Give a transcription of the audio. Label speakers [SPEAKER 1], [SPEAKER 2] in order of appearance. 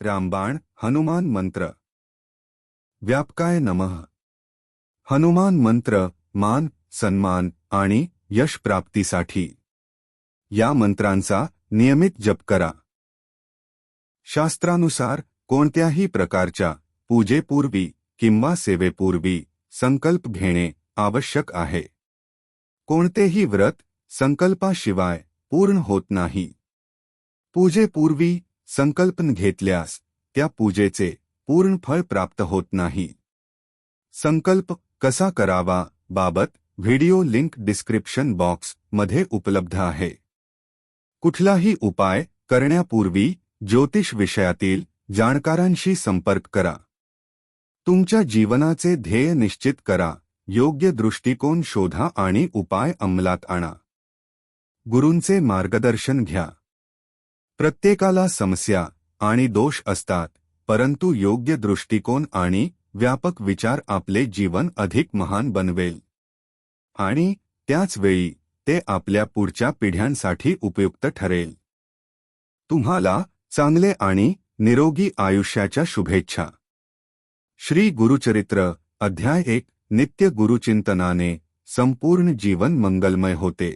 [SPEAKER 1] रामबाण, हनुमान मंत्र। व्यापकाय नमः। हनुमान मंत्र, मान, सन्मान आणि यश प्राप्तीसाठी। या मंत्रांचा नियमित जप करा। शास्त्रानुसार कोणत्याही प्रकारच्या पूजेपूर्वी किंवा सेवेपूर्वी संकल्प घेणे आवश्यक आहे. कोणतेही व्रत संकल्पाशिवाय पूर्ण होत नाही. पूजेपूर्वी संकल्पन घेतल्यास त्या पूजेचे पूर्ण फळ प्राप्त होत नाही. संकल्प कसा करावा बाबत व्हिडिओ लिंक डिस्क्रिप्शन बॉक्समध्ये उपलब्ध आहे. कुठलाही उपाय करण्यापूर्वी ज्योतिष विषयातील जाणकारांशी संपर्क करा. तुमच्या जीवनाचे ध्येय निश्चित करा योग्य दृष्टिकोन शोधा आणि उपाय अंमलात आणा. गुरूंचे मार्गदर्शन घ्या. प्रत्येकाला समस्या आणि दोष असतात परंतु योग्य दृष्टिकोन आणि व्यापक विचार आपले जीवन अधिक महान बनवेल. आणि त्याच वेळी ते आपल्या पुढच्या पिढ्यांसाठी उपयुक्त ठरेल. तुम्हाला चांगले आणि निरोगी आयुष्याच्या शुभेच्छा. श्री गुरुचरित्र अध्याय एक नित्य गुरुचिंतनाने संपूर्ण जीवन मंगलमय होते.